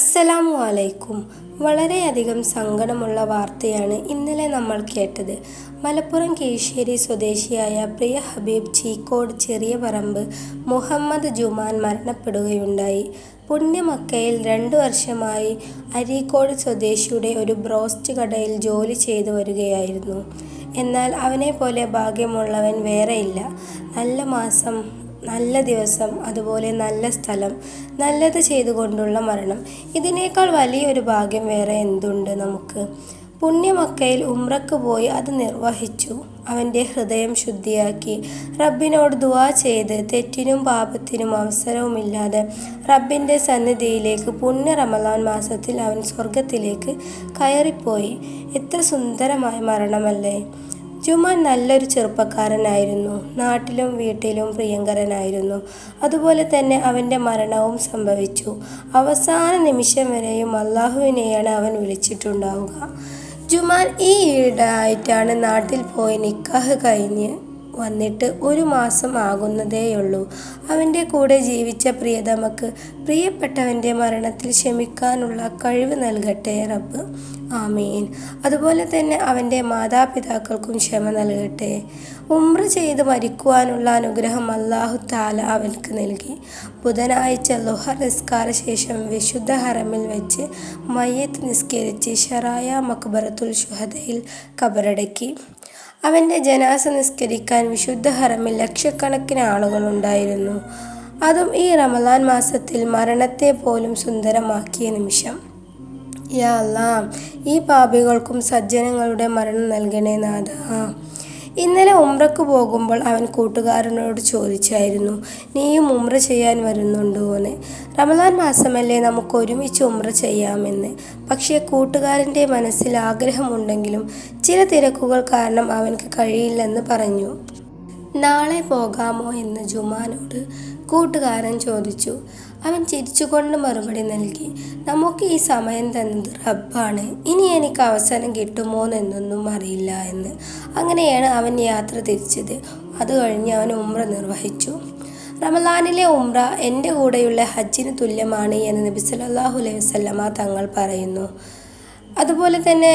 അസ്സലാമു അലൈക്കും. വളരെയധികം സങ്കടമുള്ള വാർത്തയാണ് ഇന്നലെ നമ്മൾ കേട്ടത്. മലപ്പുറം കീഴ്ശ്ശേരി സ്വദേശിയായ പ്രിയ ഹബീബ് ചീക്കോട് ചെറിയ പറമ്പ് മുഹമ്മദ് ജുമാൻ മരണപ്പെടുകയുണ്ടായി. പുണ്യമക്കയിൽ രണ്ടു വർഷമായി അരീക്കോട് സ്വദേശിയുടെ ഒരു ബ്രോസ്റ്റ് കടയിൽ ജോലി ചെയ്തു വരികയായിരുന്നു. എന്നാൽ അവനെ പോലെ ഭാഗ്യമുള്ളവൻ വേറെയില്ല. നല്ല മാസം നല്ല ദിവസം അതുപോലെ നല്ല സ്ഥലം നല്ലത് ചെയ്തുകൊണ്ടുള്ള മരണം. ഇതിനേക്കാൾ വലിയൊരു ഭാഗ്യം വേറെ എന്തുണ്ട് നമുക്ക്? പുണ്യമക്കയിൽ ഉമ്രക്ക് പോയി അത് നിർവഹിച്ചു. അവന്റെ ഹൃദയം ശുദ്ധിയാക്കി. റബ്ബിനോട് ദുവാ ചെയ്ത് തെറ്റിനും പാപത്തിനും അവസരവുമില്ലാതെ റബ്ബിന്റെ സന്നിധിയിലേക്ക് പുണ്യ റമലാൻ മാസത്തിൽ അവൻ സ്വർഗത്തിലേക്ക് കയറിപ്പോയി. എത്ര സുന്ദരമായ മരണമല്ലേ? ജുമാൻ നല്ലൊരു ചെറുപ്പക്കാരനായിരുന്നു. നാട്ടിലും വീട്ടിലും പ്രിയങ്കരനായിരുന്നു. അതുപോലെ തന്നെ അവന്റെ മരണവും സംഭവിച്ചു. അവസാന നിമിഷം വരെയും അള്ളാഹുവിനെയാണ് അവൻ വിളിച്ചിട്ടുണ്ടാവുക. ജുമാൻ ഈ ഈടായിട്ടാണ് നാട്ടിൽ പോയി നിക്കാഹ് കഴിഞ്ഞ് വന്നിട്ട് ഒരു മാസം ആകുന്നതേയുള്ളൂ. അവന്റെ കൂടെ ജീവിച്ച പ്രിയതമക്ക് പ്രിയപ്പെട്ടവന്റെ മരണത്തിൽ ക്ഷമിക്കാനുള്ള കഴിവ് നൽകട്ടെ റബ്ബ്. ആമീൻ. അതുപോലെ തന്നെ അവന്റെ മാതാപിതാക്കൾക്കും ക്ഷമ നൽകട്ടെ. ഉമ്ര ചെയ്ത് മരിക്കുവാനുള്ള അനുഗ്രഹം അള്ളാഹു താല അവൻക്ക് നൽകി. ബുധനാഴ്ച ലുഹ നിസ്കാര ശേഷം വിശുദ്ധ ഹറമിൽ വെച്ച് മയ്യത്ത് നിസ്കരിച്ച് ഷറായ മക്ബറത്തുൽ ഷുഹദയിൽ കബറടക്കി. അവന്റെ ജനാസ നിസ്കരിക്കാൻ വിശുദ്ധ ഹറമിൽ ലക്ഷക്കണക്കിന് ആളുകളുണ്ടായിരുന്നു. അതും ഈ റമദാൻ മാസത്തിൽ മരണത്തെ പോലും സുന്ദരമാക്കിയ നിമിഷം. യാ അല്ലാ ഈ പാപികൾക്കും സജ്ജനങ്ങളുടെ മരണം നൽകണേ നാഥ. ഇന്നലെ ഉമ്രക്ക് പോകുമ്പോൾ അവൻ കൂട്ടുകാരനോട് ചോദിച്ചായിരുന്നു നീയും ഉമ്ര ചെയ്യാൻ വരുന്നുണ്ടോ? എന്ന്. റമദാൻ മാസമല്ലേ നമുക്ക് ഒരുമിച്ച് ഉമ്ര ചെയ്യാമെന്ന്. പക്ഷേ കൂട്ടുകാരന്റെ മനസ്സിൽ ആഗ്രഹമുണ്ടെങ്കിലും ചില തിരക്കുകൾ കാരണം അവൻക്ക് കഴിയില്ലെന്ന് പറഞ്ഞു. നാളെ പോകാമോ എന്ന് ജുമാനോട് കൂട്ടുകാരൻ ചോദിച്ചു. അവൻ ചിരിച്ചുകൊണ്ട് മറുപടി നൽകി. നമുക്ക് ഈ സമയം തന്നത് റബ്ബാണ്. ഇനി എനിക്ക് അവസരം കിട്ടുമോ എന്നൊന്നും അറിയില്ല എന്ന്. അങ്ങനെയാണ് അവൻ യാത്ര തിരിച്ചത്. അത് കഴിഞ്ഞ് അവൻ ഉമ്ര നിർവഹിച്ചു. റമലാനിലെ ഉമ്ര എന്റെ കൂടെയുള്ള ഹജ്ജിന് തുല്യമാണ് എന്ന് നബി സല്ലല്ലാഹു അലൈഹി വസ്ലമ തങ്ങൾ പറയുന്നു. അതുപോലെ തന്നെ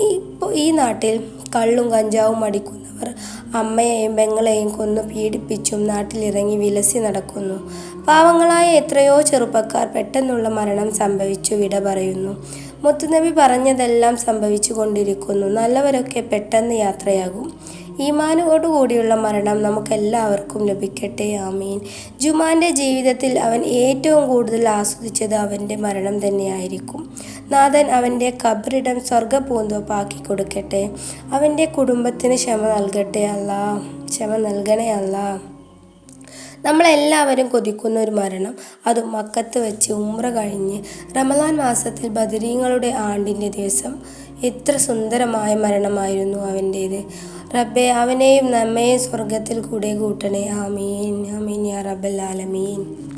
ഇപ്പോൾ ഈ നാട്ടിൽ കള്ളും കഞ്ചാവും അടിക്കുന്നവർ അമ്മയെയും പെങ്ങളെയും കൊന്നു പീഡിപ്പിച്ചും നാട്ടിലിറങ്ങി വിലസി നടക്കുന്നു. പാവങ്ങളായ എത്രയോ ചെറുപ്പക്കാർ പെട്ടെന്നുള്ള മരണം സംഭവിച്ചു വിട പറയുന്നു. മുത്തുനബി പറഞ്ഞതെല്ലാം സംഭവിച്ചു കൊണ്ടിരിക്കുന്നു. നല്ലവരൊക്കെ പെട്ടെന്ന് യാത്രയാകും. ഈമാനോടുകൂടിയുള്ള മരണം നമുക്കെല്ലാവർക്കും ലഭിക്കട്ടെ ആമീൻ. ജുമാന്റെ ജീവിതത്തിൽ അവൻ ഏറ്റവും കൂടുതൽ ആസ്വദിച്ചത് അവന്റെ മരണം തന്നെയായിരിക്കും. നാഥൻ അവന്റെ കബറിടം സ്വർഗപൂന്തോപ്പാക്കി കൊടുക്കട്ടെ. അവന്റെ കുടുംബത്തിന് ക്ഷമ നൽകട്ടെ അല്ല ക്ഷമ നൽകണേ അല്ല നമ്മളെല്ലാവരും കൊതിക്കുന്ന ഒരു മരണം. അത് മക്കത്ത് വെച്ച് ഉമ്ര കഴിഞ്ഞ് റമലാൻ മാസത്തിൽ ബദരീങ്ങളുടെ ആണ്ടിന്റെ ദിവസം എത്ര സുന്ദരമായ മരണമായിരുന്നു അവന്റേത്. റബ്ബെ അവനെയും നമ്മയും സ്വർഗത്തിൽ കൂടെ കൂട്ടണേ. ആമീൻ ആമീൻ യാ റബ്ബൽ ആലമീൻ.